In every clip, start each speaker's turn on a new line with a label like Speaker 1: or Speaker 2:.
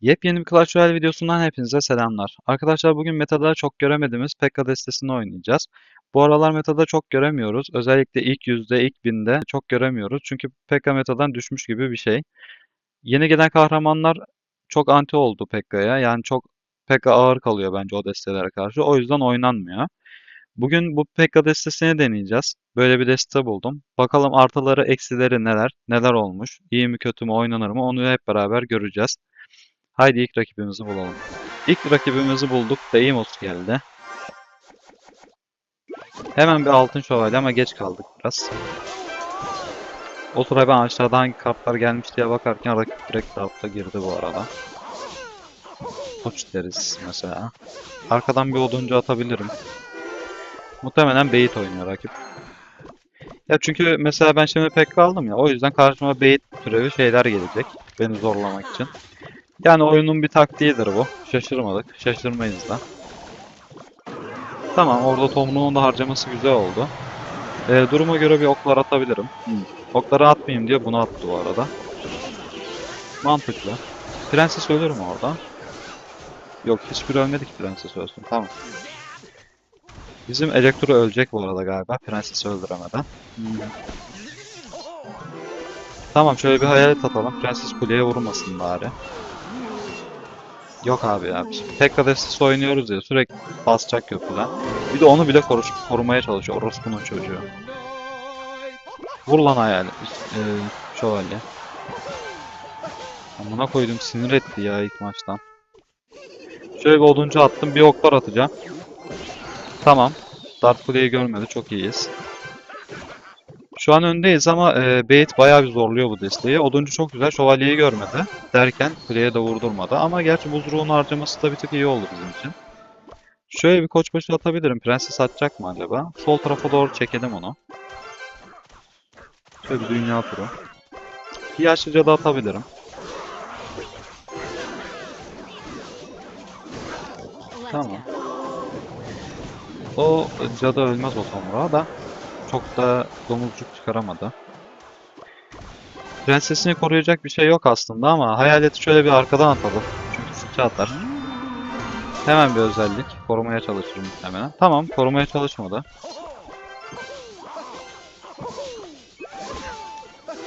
Speaker 1: Yepyeni bir Clash Royale videosundan hepinize selamlar. Arkadaşlar bugün metada çok göremediğimiz Pekka destesini oynayacağız. Bu aralar metada çok göremiyoruz. Özellikle ilk yüzde, ilk binde çok göremiyoruz. Çünkü Pekka metadan düşmüş gibi bir şey. Yeni gelen kahramanlar çok anti oldu Pekka'ya. Yani çok Pekka ağır kalıyor bence o destelere karşı. O yüzden oynanmıyor. Bugün bu Pekka destesini deneyeceğiz. Böyle bir deste buldum. Bakalım artıları, eksileri neler, neler olmuş, iyi mi kötü mü, oynanır mı onu hep beraber göreceğiz. Haydi ilk rakibimizi bulalım. İlk rakibimizi bulduk. Deimos geldi. Hemen bir altın şövalye ama geç kaldık biraz. O sıra ben aşağıda hangi kartlar gelmiş diye bakarken rakip direkt tarafta girdi bu arada. Koç deriz mesela. Arkadan bir oduncu atabilirim. Muhtemelen bait oynuyor rakip. Ya çünkü mesela ben şimdi pek aldım ya o yüzden karşıma bait türevi şeyler gelecek. Beni zorlamak için. Yani oyunun bir taktiğidir bu. Şaşırmadık. Şaşırmayız da. Tamam orada Tomruğun da harcaması güzel oldu. Ee, duruma göre bir oklar atabilirim. Okları atmayayım diye bunu attı bu arada. Mantıklı. Prenses ölür mü orada? Yok hiçbir ölmedi ki prenses ölsün. Tamam. Bizim Elektro ölecek bu arada galiba. Prensesi öldüremeden. Tamam şöyle bir hayalet atalım. Prenses kuleye vurmasın bari. Yok abi ya. Tekrar destesi oynuyoruz ya sürekli basacak köprüden. Bir de onu bile koruş, korumaya çalışıyor orospunun çocuğu. Vur lan hayalet. Ee, şövalye. Amına koydum sinir etti ya ilk maçtan. Şöyle bir oduncu attım. Bir oklar atacağım. Tamam. Dark Kule'yi görmedi. Çok iyiyiz. Şu an öndeyiz ama e, Bait bayağı bir zorluyor bu desteği. Oduncu çok güzel. Şövalyeyi görmedi. Derken kuleye de vurdurmadı. Ama gerçi buz ruhunu harcaması da bir tık iyi oldu bizim için. Şöyle bir koçbaşı atabilirim. Prenses atacak mı acaba? Sol tarafa doğru çekelim onu. Şöyle bir dünya turu. Bir yaşlıca da atabilirim. Tamam. O cadı ölmez o tomruğa da çok da domuzcuk çıkaramadı. Prensesini koruyacak bir şey yok aslında ama hayaleti şöyle bir arkadan atalım. Çünkü sıçra atar. Hemen bir özellik. Korumaya çalışır muhtemelen. Tamam korumaya çalışmadı.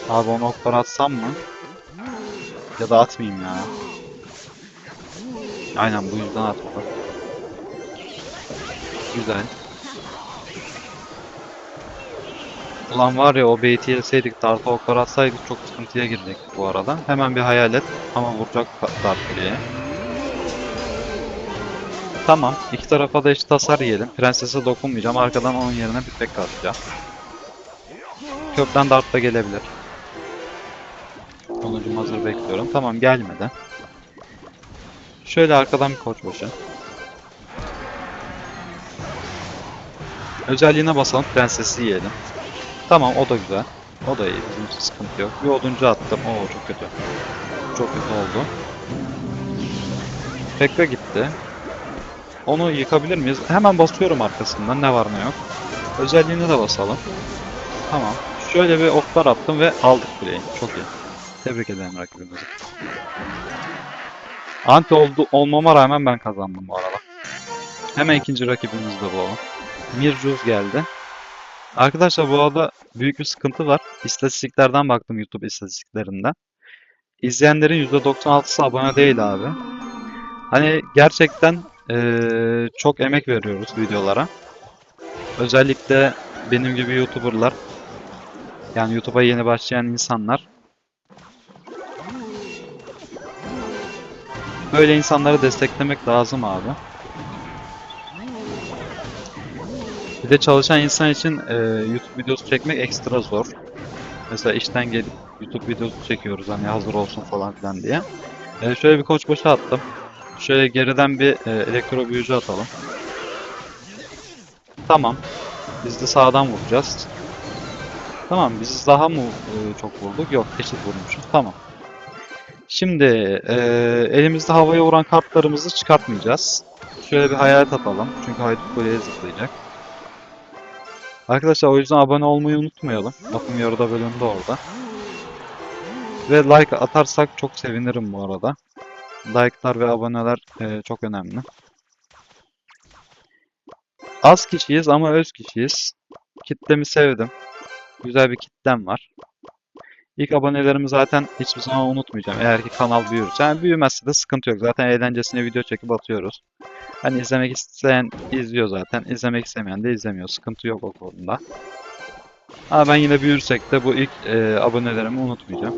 Speaker 1: Abi onu oklara atsam mı? Ya da atmayayım ya. Aynen bu yüzden atmadım. Güzel. Ulan var ya o bait'i yeseydik, dart'a oklar atsaydık çok sıkıntıya girecektik bu arada. Hemen bir hayalet ama vuracak dart kuleye. Tamam. iki tarafa da eşit hasar yiyelim. Prensese dokunmayacağım. Arkadan onun yerine bir tek atacağım. Köprüden dart da gelebilir. Sonucum hazır bekliyorum. Tamam gelmedi. Şöyle arkadan bir koçbaşı. Özelliğine basalım. Prensesi yiyelim. Tamam o da güzel. O da iyi. Bizim sıkıntı yok. Bir oduncu attım. Oo çok kötü. Çok kötü oldu. Pekka gitti. Onu yıkabilir miyiz? Hemen basıyorum arkasından. Ne var ne yok. Özelliğine de basalım. Tamam. Şöyle bir oklar attım ve aldık kuleyi. Çok iyi. Tebrik ederim rakibimizi. Anti oldu, olmama rağmen ben kazandım bu arada. Hemen ikinci rakibimizi de bulalım. Mircuz geldi. Arkadaşlar bu arada büyük bir sıkıntı var. İstatistiklerden baktım YouTube istatistiklerinden. İzleyenlerin %96'sı abone değil abi. Hani gerçekten eee, çok emek veriyoruz videolara. Özellikle benim gibi YouTuber'lar yani YouTube'a yeni başlayan insanlar böyle insanları desteklemek lazım abi. De çalışan insan için e, YouTube videosu çekmek ekstra zor. Mesela işten gelip YouTube videosu çekiyoruz hani hazır olsun falan filan diye. E, şöyle bir koç boşa attım. Şöyle geriden bir e, elektro büyücü atalım. Tamam. Biz de sağdan vuracağız. Tamam biz daha mı e, çok vurduk? Yok eşit vurmuşuz. Tamam. Şimdi e, elimizde havaya vuran kartlarımızı çıkartmayacağız. Şöyle bir hayalet atalım. Çünkü haydut kuleye zıplayacak. Arkadaşlar o yüzden abone olmayı unutmayalım. Bakın yarıda bölümde orada. Ve like atarsak çok sevinirim bu arada. Like'lar ve aboneler e, çok önemli. Az kişiyiz ama öz kişiyiz. Kitlemi sevdim. Güzel bir kitlem var. İlk abonelerimi zaten hiçbir zaman unutmayacağım. Eğer ki kanal büyürse. Yani büyümezse de sıkıntı yok. Zaten eğlencesine video çekip atıyoruz. Hani izlemek isteyen izliyor zaten. İzlemek istemeyen de izlemiyor. Sıkıntı yok o konuda. Ama ben yine büyürsek de bu ilk e, abonelerimi unutmayacağım.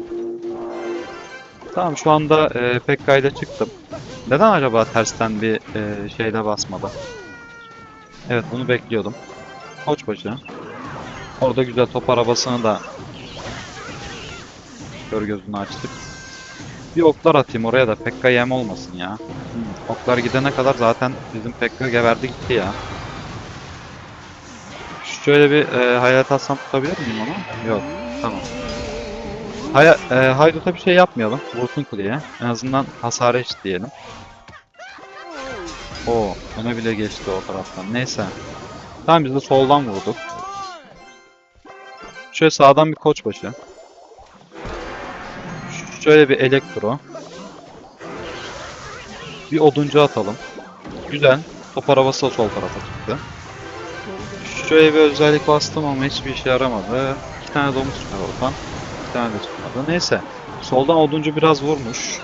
Speaker 1: Tamam şu anda e, Pekka'yla çıktım. Neden acaba tersten bir e, şeyle basmadı? Evet bunu bekliyordum. Koçbaşı. Orada güzel top arabasını da kör gözünü açtık. Bir oklar atayım oraya da Pekka yem olmasın ya. Hmm, oklar gidene kadar zaten bizim Pekka geberdi gitti ya. Şöyle bir e, hayalet atsam tutabilir miyim onu? Yok. Tamam. Haya, e, Haydut'a bir şey yapmayalım. Vursun kuleye. En azından hasar eşitleyelim. Oo, öne bile geçti o taraftan. Neyse. Tamam biz de soldan vurduk. Şöyle sağdan bir koçbaşı. Ş- Şöyle bir elektro. Bir oduncu atalım. Güzel. Top arabası da sol tarafa çıktı. Şöyle bir özellik bastım ama hiçbir işe yaramadı. İki tane domuz çıkar oradan. Bir tane de çıkmadı. Neyse. Soldan oduncu biraz vurmuş.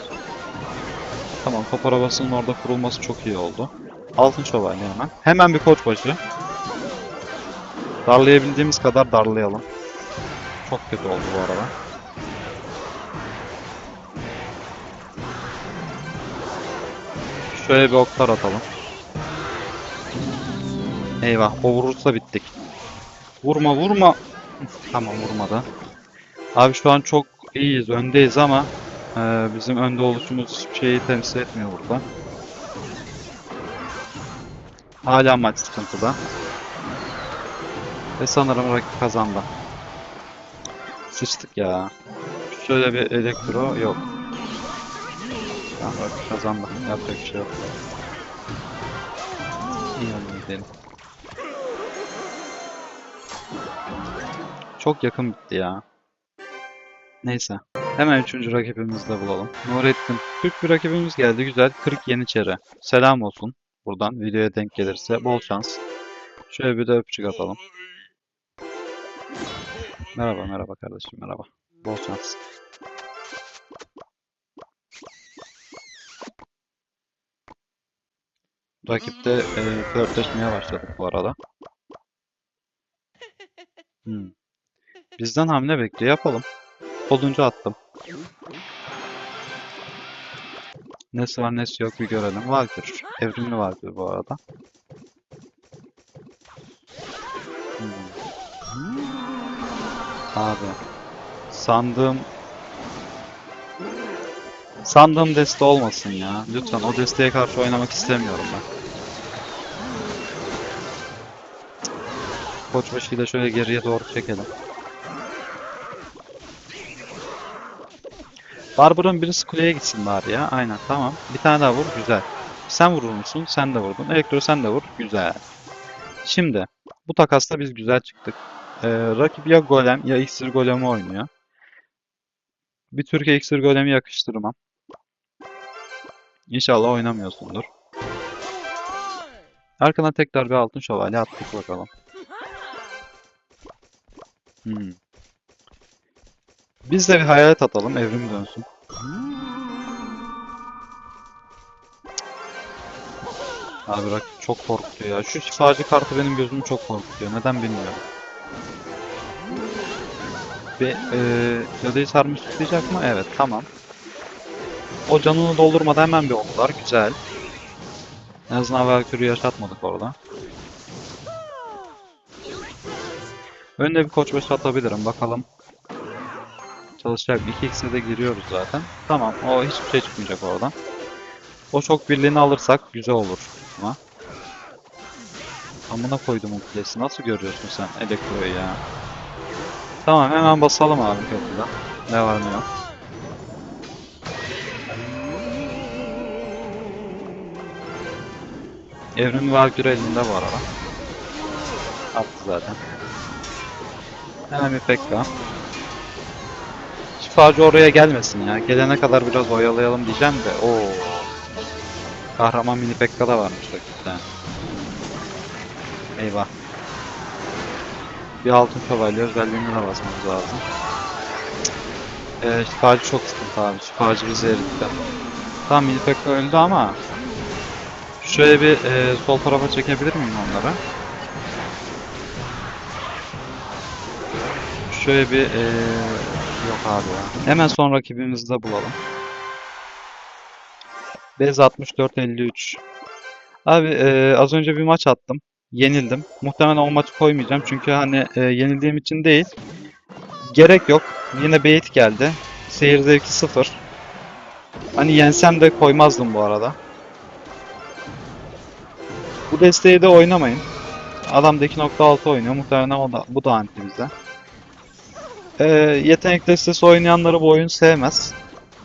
Speaker 1: Tamam top arabasının orada kurulması çok iyi oldu. Altın şövalye hemen. Hemen bir koçbaşı. Darlayabildiğimiz kadar darlayalım. Çok kötü oldu bu arada. Şöyle bir oklar atalım. Eyvah o vurursa bittik. Vurma vurma. Tamam vurmadı. Abi şu an çok iyiyiz öndeyiz ama e, bizim önde oluşumuz hiçbir şeyi temsil etmiyor burada. Hala maç sıkıntıda. Ve sanırım rakip kazandı. Sıçtık ya. Şöyle bir elektro yok. Tamam rakip kazandı. Yapacak bir şey yok. İyi hadi gidelim. Çok yakın bitti ya. Neyse. Hemen üçüncü rakibimizi de bulalım. Nurettin. Türk bir rakibimiz geldi. Güzel. 40 Yeniçeri. Selam olsun. Buradan videoya denk gelirse. Bol şans. Şöyle bir de öpücük atalım. Merhaba merhaba kardeşim merhaba. Bol şans. Rakipte e, flörtleşmeye başladık bu arada. Hmm. Bizden hamle bekliyor yapalım. Oduncu attım. Nesi var nesi yok bir görelim. Valkür. Evrimli Valkür bu arada. Hmm. Abi. Sandığım Sandığım deste olmasın ya. Lütfen o desteğe karşı oynamak istemiyorum ben. Koçbaşı'yı da şöyle geriye doğru çekelim. Barbar'ın birisi kuleye gitsin bari ya. Aynen tamam. Bir tane daha vur. Güzel. Sen vurur musun? Sen de vurdun. Elektro sen de vur. Güzel. Şimdi bu takasta biz güzel çıktık. Ee, rakip ya golem ya iksir golemi oynuyor. Bir Türkiye iksir golemi yakıştırmam. İnşallah oynamıyorsundur. Arkadan tekrar bir altın şövalye attık bakalım. Hmm. Biz de bir hayalet atalım, evrim dönsün. Abi rakip çok korkutuyor ya. Şu şifacı kartı benim gözümü çok korkutuyor. Neden bilmiyorum. Bir eee cadıyı sarmış tutacak mı? Evet, tamam. O canını doldurmadan hemen bir oklar. Güzel. En azından Valkyrie'yi yaşatmadık orada. Önüne bir koçbaşı atabilirim. Bakalım. Çalışacak. 2x'e de giriyoruz zaten. Tamam. O hiçbir şey çıkmayacak oradan. O şok birliğini alırsak güzel olur. Ama. Amına koydum o kulesi. Nasıl görüyorsun sen elektroyu ya? Tamam hemen basalım abi köprüden. Ne var ne yok. Evrim Valkyrie elinde bu arada. Attı zaten. Hemen bir Pekka. Şifacı oraya gelmesin ya. Gelene kadar biraz oyalayalım diyeceğim de. Oo. Kahraman mini Pekka da varmış rakipte. Eyvah. Bir altın şövalye özelliğine de basmamız lazım. Ee, şifacı çok sıkıntı abi. Şifacı bizi eritti. Tamam mini Pekka öldü ama Şöyle bir e, sol tarafa çekebilir miyim onları? Şöyle bir e, yok abi ya. Hemen son rakibimizi de bulalım. Bez 64-53. Abi e, az önce bir maç attım. Yenildim. Muhtemelen o maçı koymayacağım çünkü hani e, yenildiğim için değil. Gerek yok. Yine bait geldi. Seyir zevki sıfır. Hani yensem de koymazdım bu arada. Bu desteği de oynamayın. Adam da 2.6 oynuyor. Muhtemelen o da, bu da anti bize. Ee, yetenek destesi oynayanları bu oyun sevmez.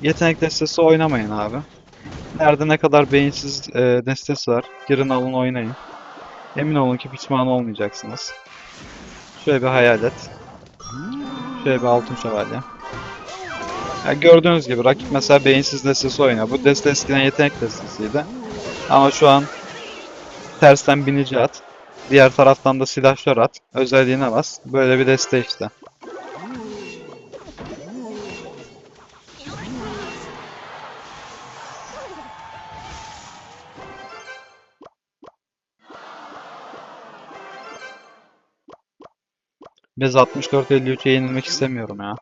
Speaker 1: Yetenek destesi oynamayın abi. Nerede ne kadar beyinsiz e, destesi var. Girin alın oynayın. Emin olun ki pişman olmayacaksınız. Şöyle bir hayalet. Şöyle bir altın şövalye. Ya gördüğünüz gibi rakip mesela beyinsiz destesi oynuyor. Bu deste eskiden yetenek destesiydi. Ama şu an tersten binici at. Diğer taraftan da silahşör at. Özelliğine bas. Böyle bir deste işte. Biz 64-53'e yenilmek istemiyorum ya.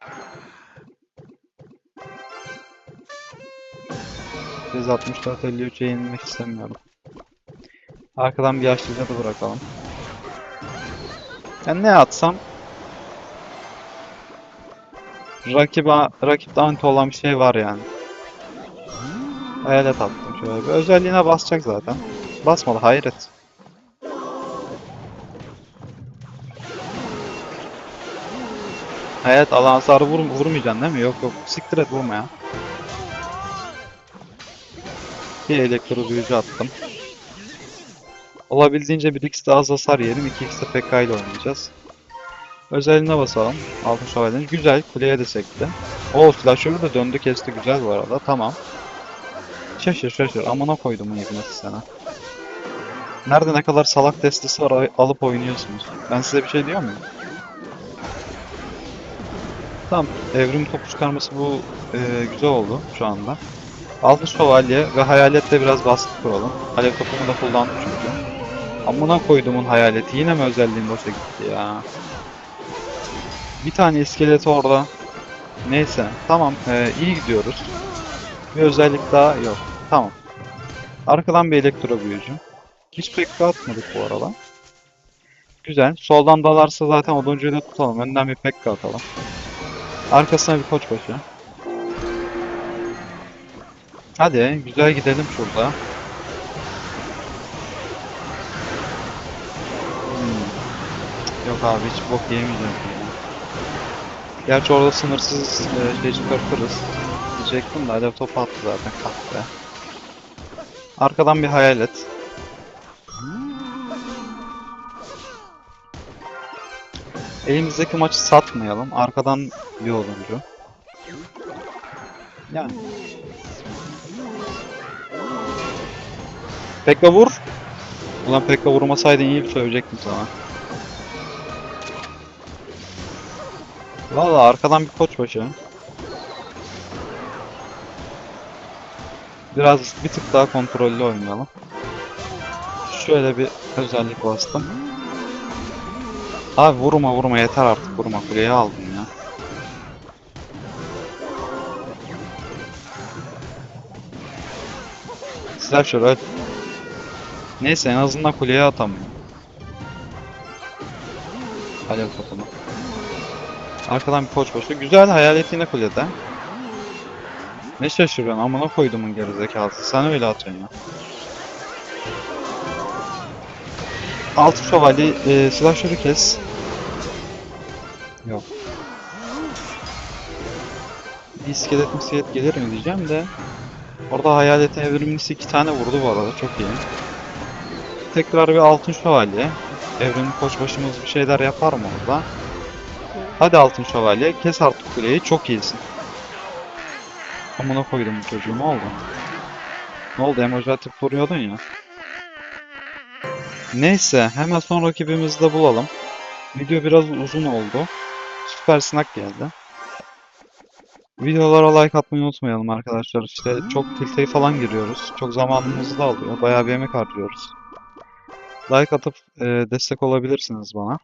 Speaker 1: Biz 64-53'e yenilmek istemiyorum. Arkadan bir yaşlıca da bırakalım. Yani ne atsam rakibe, rakipte anti olan bir şey var yani. Hayalet attım şöyle bir. Özelliğine basacak zaten. Basmadı hayret. Hayalet alan hasarı vur, vurmayacaksın değil mi? Yok yok. Siktir et vurma ya. Bir elektro büyücü attım. Olabildiğince 1x daha az hasar yiyelim. 2x de PK ile oynayacağız. Özelliğine basalım. Altın şövalyenin. Güzel. Kuleye de sekti. O slasher'ı da döndü kesti. Güzel bu arada. Tamam. Şaşır şaşır. Amına koydum bu ibnesi sana. Nerede ne kadar salak destesi var alıp oynuyorsunuz. Ben size bir şey diyor muyum? Tamam. Evrim topu çıkarması bu e, güzel oldu şu anda. Altın şövalye ve hayaletle biraz baskı kuralım. Alev topumu da kullandım çünkü. Amına koyduğumun hayaleti yine mi özelliğim boşa gitti ya? Bir tane iskelet orada. Neyse tamam ee, iyi gidiyoruz. Bir özellik daha yok. Tamam. Arkadan bir elektro büyücü. Hiç pek atmadık bu arada. Güzel. Soldan dalarsa zaten oduncuyu da tutalım. Önden bir pekka atalım. Arkasına bir koçbaşı. Hadi güzel gidelim şurada. Hmm. Yok abi hiç bok yemeyeceğim. Gerçi orada sınırsız e, şey çıkartırız. Diyecektim de alev topu attı zaten kahve. Arkadan bir hayalet. Elimizdeki maçı satmayalım. Arkadan bir oluncu. Yani. Pekka vur. Ulan Pekka vurmasaydın iyi bir söyleyecektim sana. Valla arkadan bir koçbaşı. Biraz bir tık daha kontrollü oynayalım. Şöyle bir özellik bastım. Abi vurma vurma yeter artık vurma kuleyi aldım ya. Silah şöyle Neyse en azından kuleye atamıyor. Alev topunu. Arkadan bir koç başı. Güzel hayalet yine kulede. Ne şaşırıyorsun amına koydumun gerizekası. Sen öyle atıyorsun ya. Altı şövalye e, silahşörü kes. Yok. Bir iskelet miskelet gelir mi diyeceğim de. Orada hayaletin evrimlisi iki tane vurdu bu arada çok iyi. Tekrar bir altın şövalye. Evrenin koçbaşımız bir şeyler yapar mı orada? Hadi altın şövalye kes artık kuleyi çok iyisin. Amına koydum bu çocuğu ne oldu? Ne oldu emoji atıp vuruyordun ya. Neyse hemen son rakibimizi de bulalım. Video biraz uzun oldu. Süper Snack geldi. Videolara like atmayı unutmayalım arkadaşlar. İşte çok tilteye falan giriyoruz. Çok zamanımızı da alıyor. Bayağı bir emek harcıyoruz. Like atıp e, destek olabilirsiniz bana.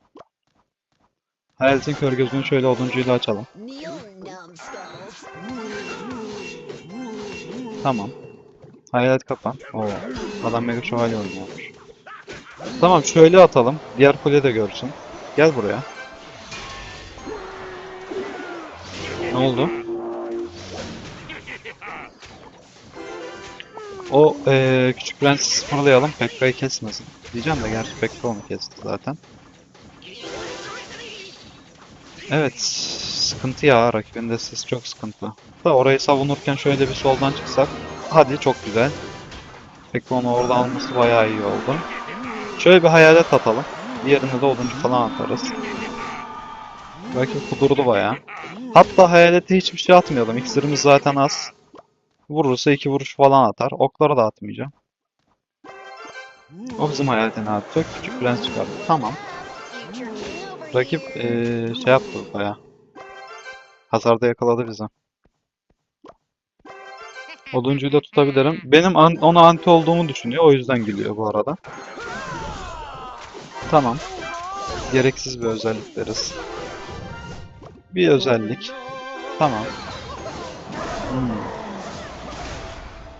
Speaker 1: Hayaletin kör gözünü şöyle oduncuyla açalım. Tamam. Hayalet kapan. Oo. Adam mega şövalye oynuyormuş. Tamam şöyle atalım. Diğer kule de görsün. Gel buraya. Ne oldu? O eee küçük prensi fırlayalım. Pekka'yı kesmesin. Diyeceğim de gerçi Pekka onu kesti zaten. Evet. Sıkıntı ya. Rakibin destesi çok sıkıntı. Da orayı savunurken şöyle bir soldan çıksak. Hadi çok güzel. Pekka onu orada alması bayağı iyi oldu. Şöyle bir hayalet atalım. Diğerinde de oduncu falan atarız. Rakip kudurdu bayağı. Hatta hayalete hiçbir şey atmayalım. İksirimiz zaten az. Vurursa iki vuruş falan atar. Okları da atmayacağım. O bizim hayaletini atacak. Küçük prens çıkardı. Tamam. Rakip eee, şey yaptı bayağı. Hasarda yakaladı bizi. Oduncuyu da tutabilirim. Benim an- ona anti olduğumu düşünüyor. O yüzden gülüyor bu arada. Tamam. Gereksiz bir özellik deriz. Bir özellik. Tamam. Hmm.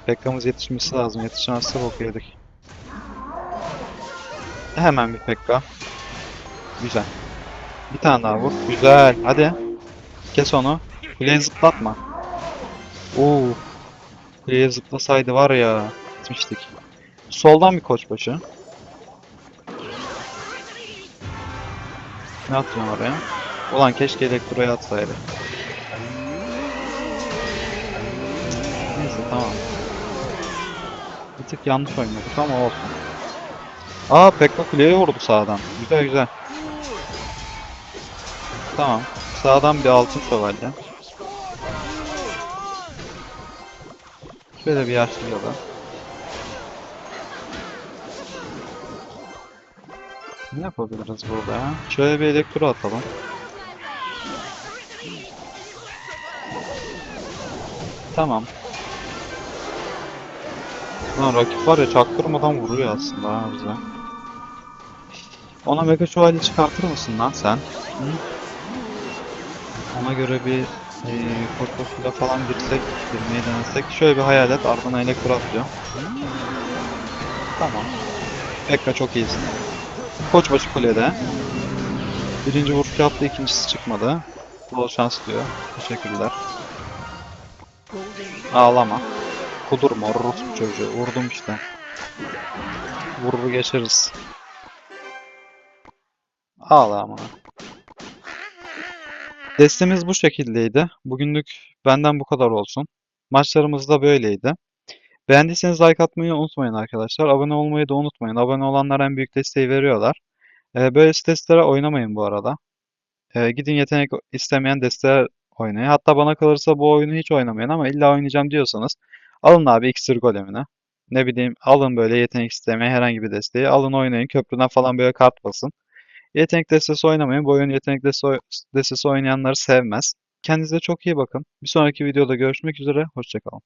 Speaker 1: Pekka'mız yetişmesi lazım. Yetişmezse bok yedik. Hemen bir Pekka. Güzel. Bir tane daha vur. Güzel. Hadi. Kes onu. Kuleye zıplatma. Oo. Kuleye zıplasaydı var ya. Gitmiştik. Soldan bir koçbaşı. Ne atıyorsun oraya? Ulan keşke elektroya atsaydı. Neyse tamam. Bir tık yanlış oynadık ama olsun. Aa Pekka kuleye vurdu sağdan. Güzel güzel. Tamam. Sağdan bir altın şövalye. Şöyle bir yaşlayalım. Ne yapabiliriz burada ya? Şöyle bir elektro atalım. Tamam. Lan rakip var ya çaktırmadan vuruyor aslında ha bize. Ona mega şövalye çıkartır mısın lan sen? Hı? Ona göre bir e, korkusuyla falan girsek, girmeyi denesek. Şöyle bir hayal et, ardına elektro atıyor. Tamam. Pekka çok iyisin. Koçbaşı kulede. Birinci vuruş yaptı, ikincisi çıkmadı. Bol şans diyor. Teşekkürler. Ağlama. Kudurma, orospu çocuğu. Vurdum işte. Vurur geçeriz. Ağlama. Destemiz bu şekildeydi. Bugünlük benden bu kadar olsun. Maçlarımız da böyleydi. Beğendiyseniz like atmayı unutmayın arkadaşlar. Abone olmayı da unutmayın. Abone olanlar en büyük desteği veriyorlar. Ee, böyle testlere oynamayın bu arada. Ee, gidin yetenek istemeyen desteler oynayın. Hatta bana kalırsa bu oyunu hiç oynamayın ama illa oynayacağım diyorsanız alın abi iksir golemini. Ne bileyim alın böyle yetenek istemeyen herhangi bir desteği. Alın oynayın. Köprüden falan böyle kart basın. Yetenek destesi oynamayın. Bu oyun yetenek deste- destesi oynayanları sevmez. Kendinize çok iyi bakın. Bir sonraki videoda görüşmek üzere. Hoşçakalın.